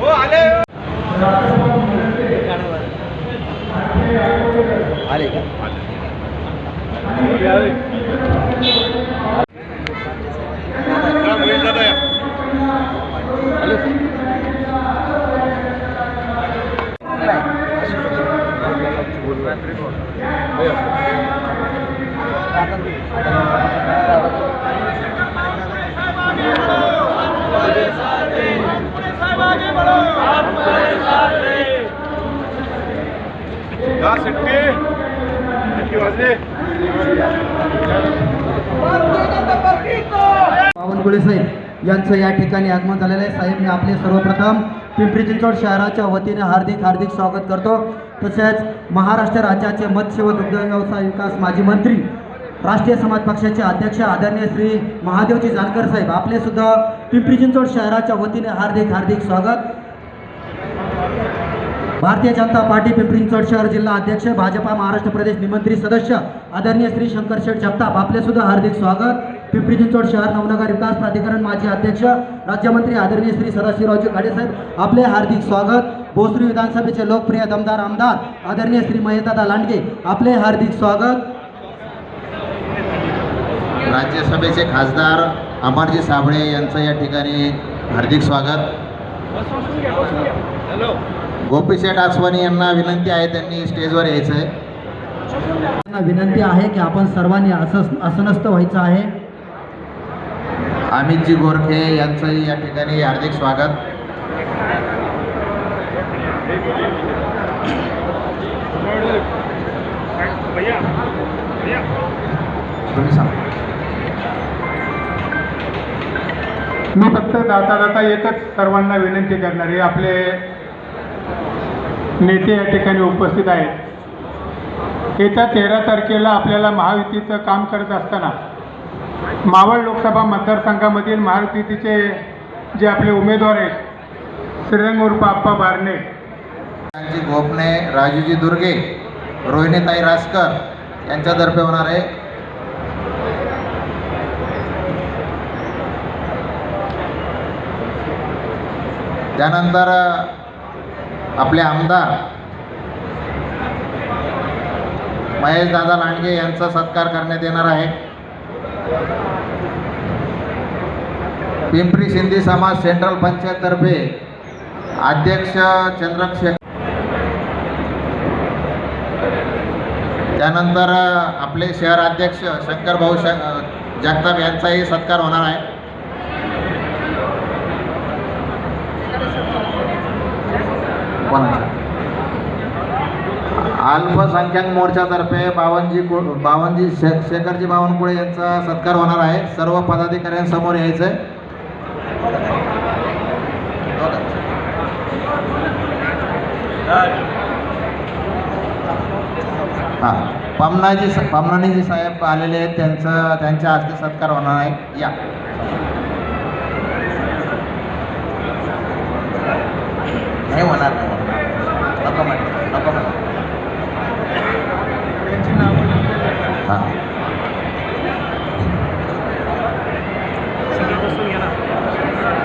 हो, आले. का? दहा शिट्टी शिट्टी वाजली बावनकुळे साहेब यांचं या ठिकाणी आगमन झालेलं आहे. साहेब मी आपले सर्वप्रथम पिंपरी चिंचवड शहराच्या वतीने हार्दिक हार्दिक स्वागत करतो. तसेच महाराष्ट्र राज्याचे मत्स्य व दुग्ध व्यवसाय विकास माजी मंत्री राष्ट्रीय समाज पक्षाचे अध्यक्ष आदरणीय श्री महादेवजी जानकर साहेब आपले सुद्धा पिंपरी चिंचवड शहराच्या वतीने हार्दिक हार्दिक स्वागत. भारतीय जनता पार्टी पिंपरी चिंचवड शहर जिल्हा अध्यक्ष भाजपा महाराष्ट्र प्रदेश निमंत्रित सदस्य आदरणीय श्री शंकर शेठ जगताप आपले सुद्धा हार्दिक स्वागत. पिंपरी चिंचवड शहर नवनगर विकास प्राधिकरण माजी अध्यक्ष राज्यमंत्री आदरणीय श्री सदाशिवरावजी खाडेसाहेब आपले हार्दिक स्वागत. भोसरी विधानसभेचे लोकप्रिय दमदार आमदार आदरणीय श्री महेशदादा लांडगे आपले हार्दिक स्वागत. राज्यसभेचे खासदार अमरजी साबळे यांचं या ठिकाणी हार्दिक स्वागत. गोपीशेठ आसवानी यांना विनंती आहे त्यांनी स्टेजवर यायचं आहे. त्यांना विनंती आहे की आपण सर्वांनी असं असनस्त व्हायचं आहे. अमितजी गोरखे यांचंही या ठिकाणी हार्दिक स्वागत. तुम्ही सांगा. मी फक्त जाता जाता एकच सर्वांना विनंती करणार आहे. आपले नेते या ठिकाणी उपस्थित आहेत. येत्या तेरा तारखेला आपल्याला महायुतीचं काम करत असताना मावळ लोकसभा मतदारसंघामधील महायुतीचे जे आपले उमेदवार आहेत श्रीरंग उर्फ आप्पा बारणे. जी गोपने राजूजी दुर्गे रोहिणीताई रासकर यांच्यातर्फे होणार आहे. त्यानंतर आपले आमदार महेश दादा लांडगे यांचा सत्कार करण्यात येणार आहे. पिंपरी सिंधी समाज सेंट्रल पंचायततर्फे अध्यक्ष चंद्रशेखर त्यानंतर आपले शहर अध्यक्ष शंकरभाऊ श जगताप यांचाही सत्कार होणार आहे. कोणाचा अल्पसंख्याक मोर्चातर्फे बावनजी को बावनजी शे शेखरजी बावनकुळे यांचा सत्कार होणार आहे. सर्व पदाधिकाऱ्यांसमोर यायचं आहे हां पमनाजी पमनानीजी साहेब आलेले आहेत. त्यांचं त्यांच्या हस्ते सत्कार होणार आहे. या. नाही होणार नाही होणार. नको म्हण नको म्हण हां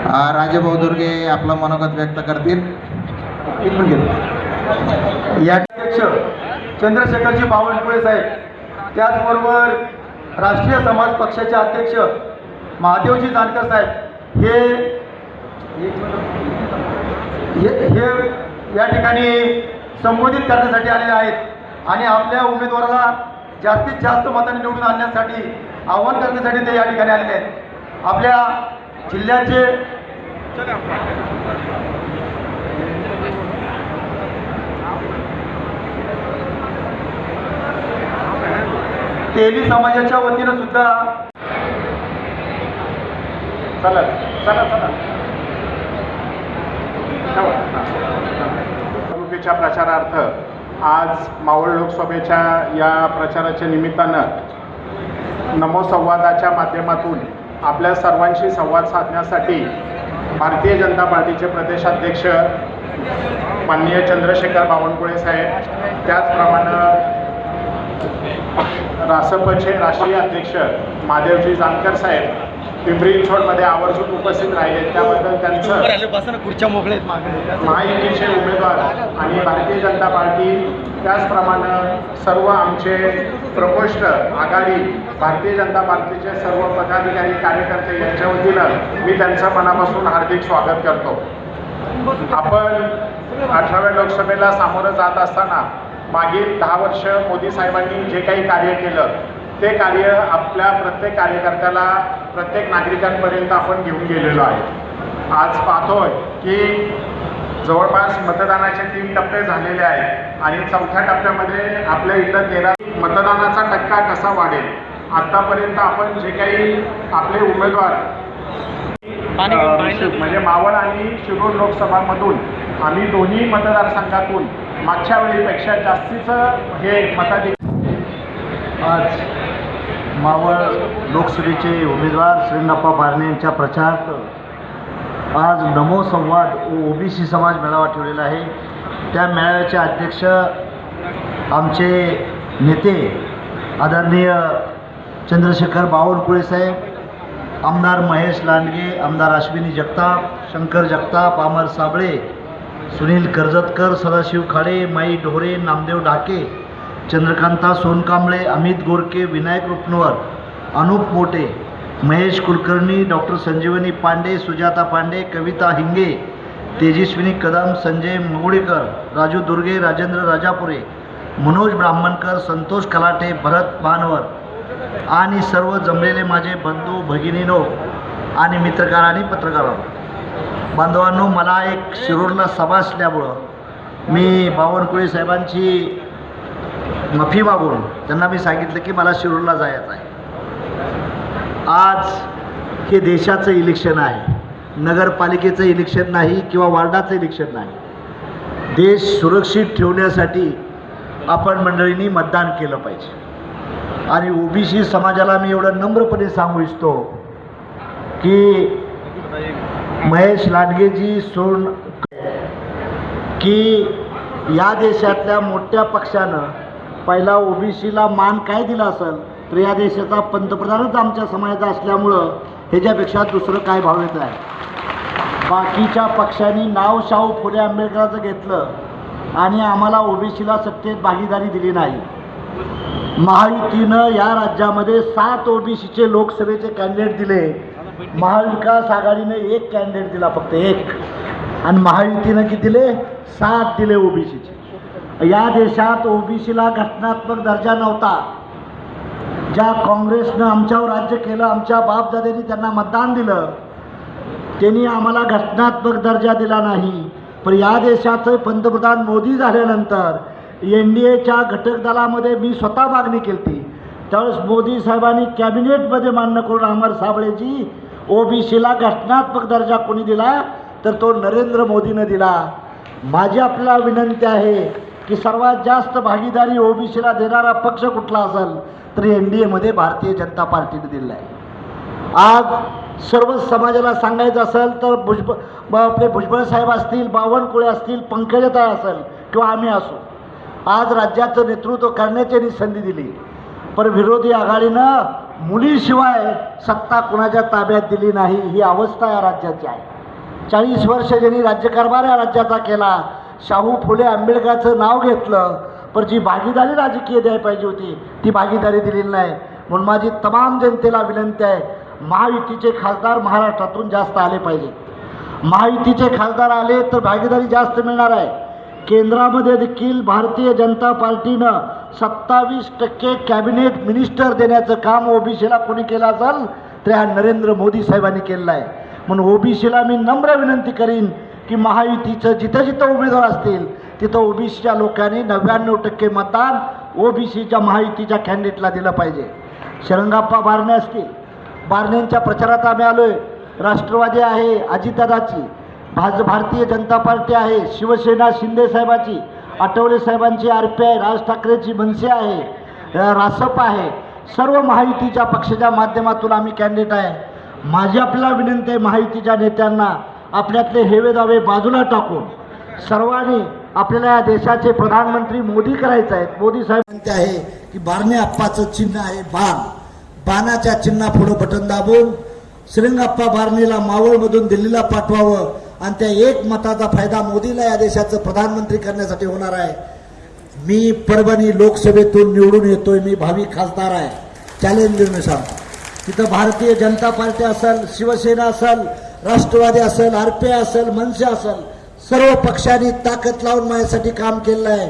आ, राजेभाऊ दुर्गे आपलं मनोगत व्यक्त करतील. या अध्यक्ष चंद्रशेखरजी बावनकुळे साहेब त्याचबरोबर राष्ट्रीय समाज पक्षाचे अध्यक्ष महादेवजी जानकर साहेब हे हे हे या ठिकाणी संबोधित करण्यासाठी आलेले आहेत आणि आपल्या उमेदवाराला जास्तीत जास्त मतांनी निवडून आणण्यासाठी आव्हान करण्यासाठी ते या ठिकाणी आलेले आहेत. आपल्या जिल्ह्याचे तेली समाजाच्या वतीनं सुद्धा. चला चला चला. निवडणुकीच्या प्रचारार्थ आज मावळ लोकसभेच्या या प्रचाराच्या निमित्तानं नमो संवादाच्या माध्यमातून आपल्या सर्वांशी संवाद साधण्यासाठी भारतीय जनता पार्टीचे प्रदेशाध्यक्ष माननीय चंद्रशेखर बावनकुळे साहेब त्याचप्रमाणे रासपचे राष्ट्रीय अध्यक्ष महादेवजी जानकर साहेब पिंपरी चिंचवडमध्ये आवर्जून उपस्थित राहिले. त्याबद्दल त्यांचं महायुतीचे उमेदवार आणि भारतीय जनता पार्टी त्याचप्रमाणे सर्व आमचे प्रकोष्ठ आघाडी भारतीय जनता पार्टीचे सर्व पदाधिकारी कार्यकर्ते यांच्या वतीनं मी त्यांचं मनापासून हार्दिक स्वागत करतो. आपण अठराव्या लोकसभेला सामोरं जात असताना मागील दहा वर्ष मोदी साहेबांनी जे काही कार्य केलं ते कार्य आपल्या प्रत्येक कार्यकर्त्याला प्रत्येक नागरिकांपर्यंत आपण घेऊन गेलेलो आहे. आज पाहतोय की जवळपास मतदानाचे तीन टप्पे झालेले आहेत. आणि चौथ्या टप्प्यामध्ये आपल्या इथं तेरा मतदानाचा टक्का कसा वाढेल? आत्तापर्यंत आपण जे काही आपले उमेदवार म्हणजे मावळ आणि शिरूर लोकसभामधून आम्ही दोन्ही मतदारसंघातून मागच्या वेळीपेक्षा जास्तीचं हे मताधिक आज मावळ लोकसभेचे उमेदवार श्रींगप्पा बारणे यांच्या प्रचारार्थ आज नमो संवाद ओबीसी समाज मेळावा ठेवलेला आहे. त्या मेळाव्याचे अध्यक्ष आमचे नेते आदरणीय चंद्रशेखर बावनकुळे साहेब आमदार महेश लांडगे आमदार अश्विनी जगताप शंकर जगताप अमर साबळे सुनील कर्जतकर सदाशिव खाडे माई ढोरे नामदेव ढाके चंद्रकांता सोनकांबळे अमित गोरके विनायक रुपनवर अनुप मोटे महेश कुलकर्णी डॉक्टर संजीवनी पांडे सुजाता पांडे कविता हिंगे तेजस्विनी कदम संजय मुगुडेकर राजू दुर्गे राजेंद्र राजापुरे मनोज ब्राह्मणकर संतोष कलाटे भरत मानवर आणि सर्व जमलेले माझे बंधू भगिनीनो आणि मित्रकार आणि पत्रकारांनो बांधवांनो मला एक शिरूरला सभा असल्यामुळं मी बावनकुळे साहेबांची माफी मागून त्यांना मी सांगितलं की मला शिरूरला जायचं आहे. आज हे देशाचं इलेक्शन आहे. नगरपालिकेचं इलेक्शन नाही किंवा वार्डाचं इलेक्शन नाही. देश सुरक्षित ठेवण्यासाठी आपण मंडळींनी मतदान केलं पाहिजे. आणि ओबीसी समाजाला मी एवढं नम्रपणे सांगू इच्छितो की महेश लांडगेजी सोड की या देशातल्या मोठ्या पक्षानं पहिला ओबीसीला मान काय दिला असेल? तर या देशाचा पंतप्रधानच आमच्या समाजाचा असल्यामुळं ह्याच्यापेक्षा दुसरं काय भाव येत आहे बाकीच्या पक्षांनी नाव शाहू फुले आंबेडकरांचं घेतलं आणि आम्हाला ओबीसीला सत्तेत भागीदारी दिली नाही. महायुतीनं या राज्यामध्ये सात ओबीसीचे लोकसभेचे कॅन्डिडेट दिले. महाविकास आघाडीने एक कॅन्डिडेट दिला फक्त एक. आणि महायुतीनं किती दिले? सात दिले ओबीसीचे. या देशात ओबीसीला घटनात्मक दर्जा नव्हता. ज्या काँग्रेसनं आमच्यावर राज्य केलं आमच्या बापदाद्यांनी त्यांना मतदान दिलं त्यांनी आम्हाला घटनात्मक दर्जा दिला नाही. पण या देशाचं पंतप्रधान मोदी झाल्यानंतर एन डी एच्या घटक दलामध्ये मी स्वतः मागणी केली होती त्यावेळेस मोदी साहेबांनी कॅबिनेटमध्ये मान्य करून अमर बी ओबीसीला घटनात्मक दर्जा कोणी दिला तर तो नरेंद्र मोदीनं दिला. माझी आपल्याला विनंती आहे की सर्वात जास्त भागीदारी ओबीसीला देणारा पक्ष कुठला असेल तर एन डी एमध्ये भारतीय जनता पार्टीने दिलेला आहे. आज सर्व समाजाला सांगायचं असेल तर भुजब आपले भुजबळ साहेब असतील बावनकुळे असतील पंकजताई असेल किंवा आम्ही असो आज राज्याचं नेतृत्व करण्याची संधी दिली. पण विरोधी आघाडीनं मुलीशिवाय सत्ता कुणाच्या ताब्यात दिली नाही ही अवस्था या राज्याची आहे. चाळीस वर्ष ज्यांनी राज्यकारभार या राज्याचा केला शाहू फुले आंबेडकरचं नाव घेतलं पण जी भागीदारी राजकीय द्यायला पाहिजे होती ती भागीदारी दिलेली नाही. म्हणून माझी तमाम जनतेला विनंती आहे महायुतीचे खासदार महाराष्ट्रातून जास्त आले पाहिजे. महायुतीचे खासदार आले तर भागीदारी जास्त मिळणार आहे. केंद्रामध्ये देखील भारतीय जनता पार्टीनं सत्तावीस टक्के कॅबिनेट मिनिस्टर देण्याचं काम ओबीसीला कोणी केलं असेल तर ह्या नरेंद्र मोदी साहेबांनी केलेलं आहे. म्हणून ओबीसीला मी नम्र विनंती करीन की महायुतीचं जिथं जिथं उमेदवार असतील तिथं ओबीसीच्या लोकांनी नव्याण्णव टक्के मतदान ओबीसीच्या महायुतीच्या कॅन्डिडेटला दिलं पाहिजे. शरंगाप्पा बारणे असतील. बारणेंच्या प्रचारात आम्ही आलो आहे राष्ट्रवादी आहे अजितदादाची. भाज भारतीय जनता पार्टी आहे. शिवसेना शिंदे साहेबाची. आठवले साहेबांची आर पी आय राज ठाकरेची मनसे आहे. रासप आहे. सर्व महायुतीच्या पक्षाच्या माध्यमातून आम्ही कॅन्डिडेट आहे. माझी आपल्याला विनंती आहे महायुतीच्या नेत्यांना आपल्यातले हेवे दावे बाजूला टाकून सर्वांनी आपल्याला या देशाचे प्रधानमंत्री मोदी करायचे आहेत. मोदी साहेब म्हणते आहे की बारणे आप्पाचं चिन्ह आहे बाण. बाणाच्या चिन्हा पुढे बटन दाबून श्रीरंगाप्पा बारणेला मावळमधून दिल्लीला पाठवावं आणि त्या एक मताचा फायदा मोदीला या देशाचं प्रधानमंत्री करण्यासाठी होणार आहे. मी परभणी लोकसभेतून निवडून येतोय मी भावी खासदार आहे. चॅलेंजर देऊन सांगतो. तिथं भारतीय जनता पार्टी असेल शिवसेना असेल राष्ट्रवादी असेल आरपीआय असेल मनसे असेल सर्व पक्षांनी ताकद लावून माझ्यासाठी काम केलेलं आहे.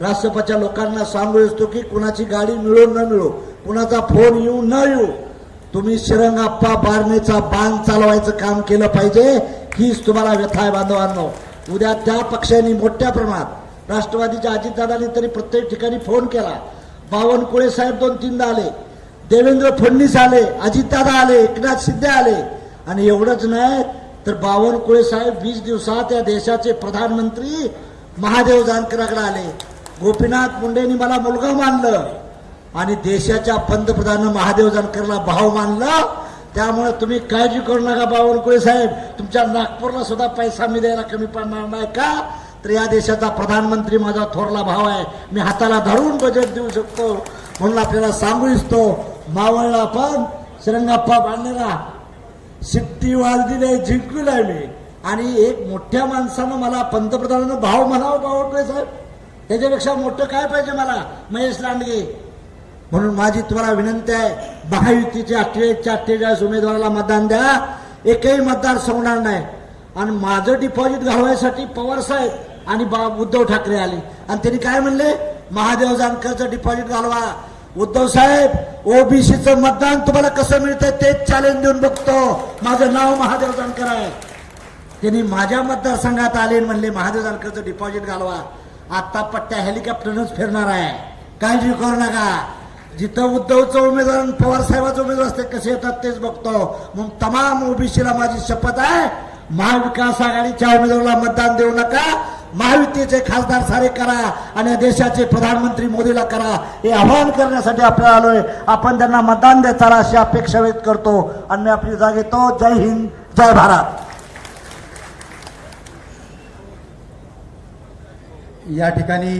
राष्ट्रपच्या लोकांना सांगू इच्छितो की कुणाची गाडी मिळो न मिळो कुणाचा फोन येऊ न येऊ तुम्ही शिरंगाप्पा बारणेचा बांध चालवायचं काम केलं पाहिजे हीच तुम्हाला व्यथा आहे बांधवांनो. उद्या त्या पक्षांनी मोठ्या प्रमाणात राष्ट्रवादीच्या अजितदादांनी तरी प्रत्येक ठिकाणी फोन केला. बावनकुळे साहेब दोन तीनदा आले. देवेंद्र फडणवीस आले अजितदादा आले एकनाथ शिंदे आले. आणि एवढंच नाही तर बावनकुळे साहेब वीस दिवसात या देशाचे प्रधानमंत्री महादेव जानकराकडे आले. गोपीनाथ मुंडेंनी मला मुलगा मानलं आणि देशाच्या पंतप्रधान महादेव जानकरला भाव मानलं. त्यामुळे तुम्ही काळजी करू नका बावनकुळे साहेब. तुमच्या नागपूरला सुद्धा पैसा मी द्यायला कमी पडणार नाही का? तर या देशाचा प्रधानमंत्री माझा थोरला भाव आहे. मी हाताला धरून बजेट देऊ शकतो म्हणून आपल्याला सांगू इच्छितो. मावळला पण श्रंगाप्पा बांधलेला. शिट्टी वाजलेली जिंकलेला मी. आणि एक मोठ्या माणसानं मला पंतप्रधानानं भाव म्हणावं बावटले साहेब. त्याच्यापेक्षा मोठं काय पाहिजे मला? महेश लांडगे. म्हणून माझी तुम्हाला विनंती आहे महायुतीचे अठ्ठेचाळीसच्या अठ्ठेचाळीस उमेदवाराला मतदान द्या. एकही मतदार सोडणार नाही. आणि माझं डिपॉझिट घालवायसाठी पवार साहेब आणि बा उद्धव ठाकरे आले. आणि त्यांनी काय म्हणले? महादेव जानकरचं डिपॉझिट घालवा. उद्धव साहेब ओबीसीचं मतदान तुम्हाला कसं मिळतंय तेच चॅलेंज देऊन बघतो. माझं नाव महादेव जानकर आहे. त्यांनी माझ्या मतदारसंघात आले म्हणले महादेव जानकरचं डिपॉझिट घालवा. आत्ता पट्ट्या हेलिकॉप्टरनच फिरणार आहे. काळजी करू नका. जिथं उद्धवचं उमेदवार आणि पवार साहेबाचं उमेदवार असते कसे येतात तेच बघतो. मग तमाम ओबीसीला माझी शपथ आहे. महाविकास आघाडीच्या उमेदवाराला मतदान देऊ नका. महायुतीचे खासदार सारे करा आणि देशाचे प्रधानमंत्री मोदीला करा. हे आवाहन करण्यासाठी आपल्याला आलोय. आपण त्यांना मतदान देताना अशी अपेक्षा व्यक्त करतो. आणि मी आपली जाग तो जय हिंद जय भारत. या ठिकाणी